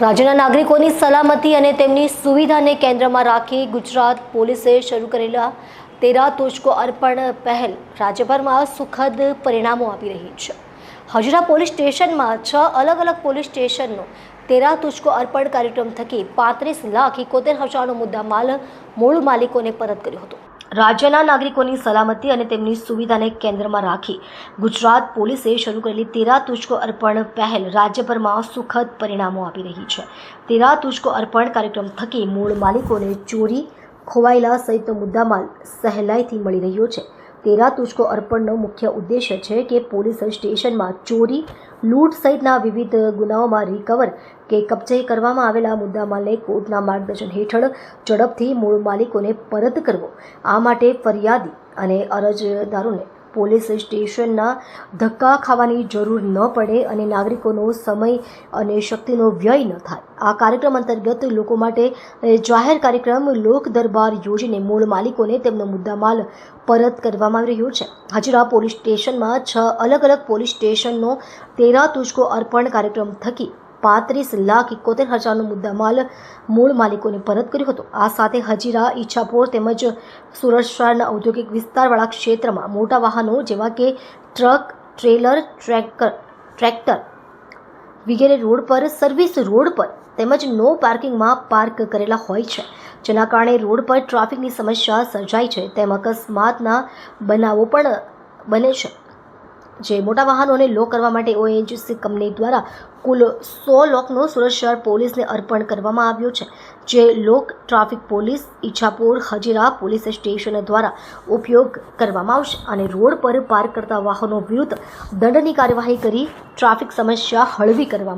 રાજ્યના નાગરિકોની સલામતી અને તેમની સુવિધાને કેન્દ્રમાં રાખી ગુજરાત પોલીસે શરૂ કરેલા તેરા તુજકો અર્પણ પહેલ રાજ્યભરમાં સુખદ પરિણામો આપી રહી છે. હજરા પોલીસ સ્ટેશનમાં છ અલગ અલગ પોલીસ સ્ટેશનનો તેરા તુજકો અર્પણ કાર્યક્રમ થકી પાંત્રીસ લાખ એકોતેર હજારનો મુદ્દામાલ મૂળ માલિકોને પરત કર્યો હતો. રાજ્યના નાગરિકોની સલામતી અને તેમની સુવિધાને કેન્દ્રમાં રાખી ગુજરાત પોલીસે શરૂ કરેલી તેરા તુજકો અર્પણ પહેલ રાજ્યભરમાં સુખદ પરિણામો આપી રહી છે. તેરા તુજકો અર્પણ કાર્યક્રમ થકી મૂળ માલિકોને ચોરી, ખોવાયેલા સહિતનો મુદ્દામાલ સહેલાઈથી મળી રહ્યો છે. તેરા તુજકો અર્પણનો મુખ્ય ઉદ્દેશ્ય છે કે પોલીસ સ્ટેશનમાં ચોરી લૂંટ સહિતના વિવિધ ગુનાઓમાં રિકવર કે કબજે કરવામાં આવેલા મુદ્દામાલને કોર્ટના માર્ગદર્શન હેઠળ ઝડપથી મૂળ માલિકોને પરત કરવો, આ માટે ફરિયાદી અને અરજદારોને પોલીસ સ્ટેશનના ધક્કા ખાવાની જરૂર ન પડે અને નાગરિકોનો સમય અને શક્તિનો વ્યય ન થાય. આ કાર્યક્રમ અંતર્ગત લોકો માટે જાહેર કાર્યક્રમ લોક દરબાર યોજીને મૂળ માલિકોને તેમનો મુદ્દામાલ પરત કરવામાં આવી રહ્યો છે. હજરા પોલીસ સ્ટેશનમાં છ અલગ અલગ પોલીસ સ્ટેશનનો તેરા તુજકો અર્પણ કાર્યક્રમ થકી પાંત્રીસ લાખ એકોતેર હજારનો મુદ્દામાલ મૂળ માલિકોને પરત કર્યો હતો. આ સાથે હજીરા, ઈચ્છાપોર તેમજ સુરત શહેરના ઔદ્યોગિક વિસ્તારવાળા ક્ષેત્રમાં મોટા વાહનો જેવા કે ટ્રક, ટ્રેલર ટ્રેકર ટ્રેક્ટર વગેરે રોડ પર, સર્વિસ રોડ પર તેમજ નો પાર્કિંગમાં પાર્ક કરેલા હોય છે. જેના કારણે રોડ પર ટ્રાફિકની સમસ્યા સર્જાય છે. તેમ અકસ્માતના બનાવો પણ બને છે. જે મોટા વાહનોને લોક કરવા માટે ઓએનજીસી કંપની દ્વારા કુલ સો લોકનો સુરત શહેર પોલીસને અર્પણ કરવામાં આવ્યો છે, જે લોક traffic police Ichchhapur Hazira police station દ્વારા ઉપયોગ કરવામાં આવશે અને રોડ પર પાર્ક કરતા વાહનો વિરુદ્ધ દંડની કાર્યવાહી કરી ટ્રાફિક સમસ્યા હળવી કરવામાં